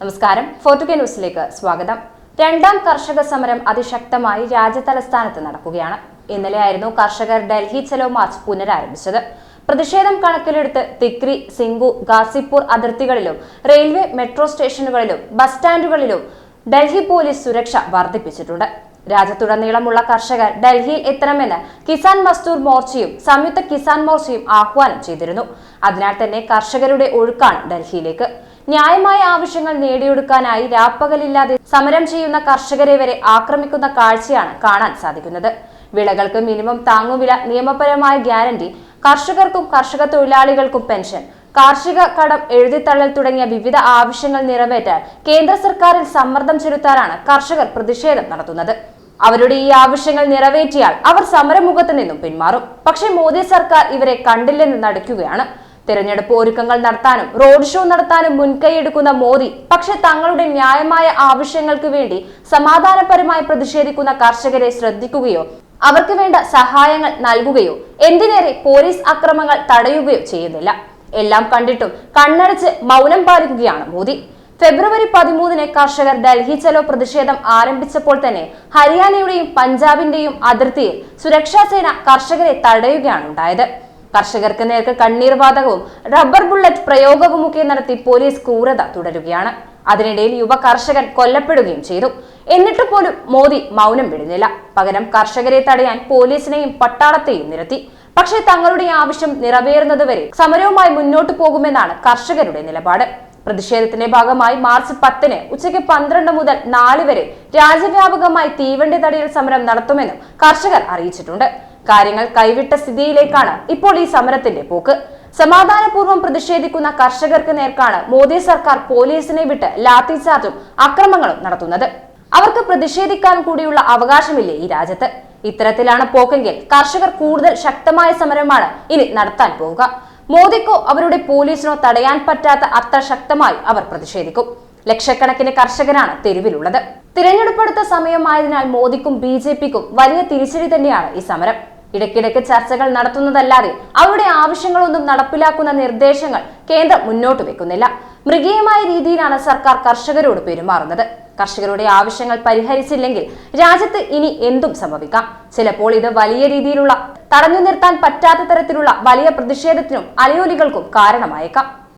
നമസ്കാരം. ഫോർട്ടുകെ ന്യൂസിലേക്ക് സ്വാഗതം. രണ്ടാം കർഷക സമരം അതിശക്തമായി രാജ്യതലസ്ഥാനത്ത് നടക്കുകയാണ്. ഇന്നലെയായിരുന്നു കർഷകർ ഡൽഹി ചെലോ മാർച്ച് പുനരാരംഭിച്ചത്. പ്രതിഷേധം കണക്കിലെടുത്ത് തിക്രി സിംഗു ഗാസിപ്പൂർ അതിർത്തികളിലും റെയിൽവേ മെട്രോ സ്റ്റേഷനുകളിലും ബസ് സ്റ്റാൻഡുകളിലും ഡൽഹി പോലീസ് സുരക്ഷ വർദ്ധിപ്പിച്ചിട്ടുണ്ട്. രാജ്യത്തുടനീളമുള്ള കർഷകർ ഡൽഹിയിൽ എത്തണമെന്ന് കിസാൻ മസ്ദൂർ മോർച്ചയും സംയുക്ത കിസാൻ മോർച്ചയും ആഹ്വാനം ചെയ്തിരുന്നു. അതിനാൽ തന്നെ കർഷകരുടെ ഒഴുക്കാണ് ഡൽഹിയിലേക്ക്. ന്യായമായ ആവശ്യങ്ങൾ നേടിയെടുക്കാനായി രാപ്പകലില്ലാതെ സമരം ചെയ്യുന്ന കർഷകരെ വരെ ആക്രമിക്കുന്ന കാഴ്ചയാണ് കാണാൻ സാധിക്കുന്നത്. വിളകൾക്ക് മിനിമം താങ്ങുവില നിയമപരമായ ഗ്യാരണ്ടി കർഷകർക്കും കർഷക തൊഴിലാളികൾക്കും പെൻഷൻ കാർഷിക കടം എഴുതിത്തള്ളൽ തുടങ്ങിയ വിവിധ ആവശ്യങ്ങൾ നിറവേറ്റാൻ കേന്ദ്ര സർക്കാരിൽ സമ്മർദ്ദം ചെലുത്താനാണ് കർഷകർ പ്രതിഷേധം നടത്തുന്നത്. അവരുടെ ഈ ആവശ്യങ്ങൾ നിറവേറ്റിയാൽ അവർ സമരമുഖത്ത് നിന്നും പിന്മാറും. പക്ഷേ മോദി സർക്കാർ ഇവരെ കണ്ടില്ലെന്ന് നടിക്കുകയാണ്. തിരഞ്ഞെടുപ്പ് ഒരുക്കങ്ങൾ നടത്താനും റോഡ് ഷോ നടത്താനും മുൻകൈയെടുക്കുന്ന മോദി പക്ഷെ തങ്ങളുടെ ന്യായമായ ആവശ്യങ്ങൾക്ക് വേണ്ടി സമാധാനപരമായി പ്രതിഷേധിക്കുന്ന കർഷകരെ ശ്രദ്ധിക്കുകയോ അവർക്ക് വേണ്ട സഹായങ്ങൾ നൽകുകയോ എന്തിനേറെ പോലീസ് അക്രമങ്ങൾ തടയുകയോ ചെയ്യുന്നില്ല. എല്ലാം കണ്ടിട്ടും കണ്ണടച്ച് മൗനം പാലിക്കുകയാണ് മോദി. ഫെബ്രുവരി പതിമൂന്നിന് കർഷകർ ഡൽഹി ചലോ പ്രതിഷേധം ആരംഭിച്ചപ്പോൾ തന്നെ ഹരിയാനയുടെയും പഞ്ചാബിന്റെയും അതിർത്തിയിൽ സുരക്ഷാ സേന കർഷകരെ തടയുകയാണ് ഉണ്ടായത്. കർഷകർക്ക് നേർക്ക് കണ്ണീർ വാതകവും റബ്ബർ ബുള്ളറ്റ് പ്രയോഗവുമൊക്കെ നടത്തി പോലീസ് ക്രൂരത തുടരുകയാണ്. അതിനിടയിൽ യുവ കർഷകൻ കൊല്ലപ്പെടുകയും ചെയ്തു. എന്നിട്ട് പോലും മോദി മൗനം വിടുന്നില്ല. പകരം കർഷകരെ തടയാൻ പോലീസിനെയും പട്ടാളത്തെയും നിരത്തി. പക്ഷേ തങ്ങളുടെ ആവശ്യം നിറവേറുന്നതുവരെ സമരവുമായി മുന്നോട്ടു പോകുമെന്നാണ് കർഷകരുടെ നിലപാട്. പ്രതിഷേധത്തിന്റെ ഭാഗമായി മാർച്ച് പത്തിന് ഉച്ചയ്ക്ക് പന്ത്രണ്ട് മുതൽ നാല് വരെ രാജ്യവ്യാപകമായി തീവണ്ടി തടയൽ സമരം നടത്തുമെന്നും കർഷകർ അറിയിച്ചിട്ടുണ്ട്. കാര്യങ്ങൾ കൈവിട്ട സ്ഥിതിയിലേക്കാണ് ഇപ്പോൾ ഈ സമരത്തിന്റെ പോക്ക്. സമാധാനപൂർവം പ്രതിഷേധിക്കുന്ന കർഷകർക്ക് നേർക്കാണ് മോദി സർക്കാർ പോലീസിനെ വിട്ട് ലാത്തിചാർജും അക്രമങ്ങളും നടത്തുന്നത്. അവർക്ക് പ്രതിഷേധിക്കാൻ കൂടിയുള്ള അവകാശമില്ലേ ഈ രാജ്യത്ത്? ഇത്തരത്തിലാണ് പോക്കെങ്കിൽ കർഷകർ കൂടുതൽ ശക്തമായ സമരമാണ് ഇനി നടത്താൻ പോവുക. മോദിക്കോ അവരുടെ പോലീസിനോ തടയാൻ പറ്റാത്ത അത്ര ശക്തമായി അവർ പ്രതിഷേധിക്കും. ലക്ഷക്കണക്കിന് കർഷകരാണ് തെരുവിലുള്ളത്. തിരഞ്ഞെടുപ്പെടുത്ത സമയമായതിനാൽ മോദിക്കും ബി ജെ പിക്കും വലിയ തിരിച്ചടി തന്നെയാണ് ഈ സമരം. ഇടയ്ക്കിടയ്ക്ക് ചർച്ചകൾ നടത്തുന്നതല്ലാതെ അവരുടെ ആവശ്യങ്ങളൊന്നും നടപ്പിലാക്കുന്ന നിർദ്ദേശങ്ങൾ കേന്ദ്രം മുന്നോട്ട് വെക്കുന്നില്ല. മൃഗീയമായ രീതിയിലാണ് സർക്കാർ കർഷകരോട് പെരുമാറുന്നത്. കർഷകരുടെ ആവശ്യങ്ങൾ പരിഹരിച്ചില്ലെങ്കിൽ രാജ്യത്ത് ഇനി എന്തും സംഭവിക്കാം. ചിലപ്പോൾ ഇത് വലിയ രീതിയിലുള്ള തടഞ്ഞു നിർത്താൻ പറ്റാത്ത തരത്തിലുള്ള വലിയ പ്രതിഷേധത്തിനും അലയോലികൾക്കും കാരണമായേക്കാം.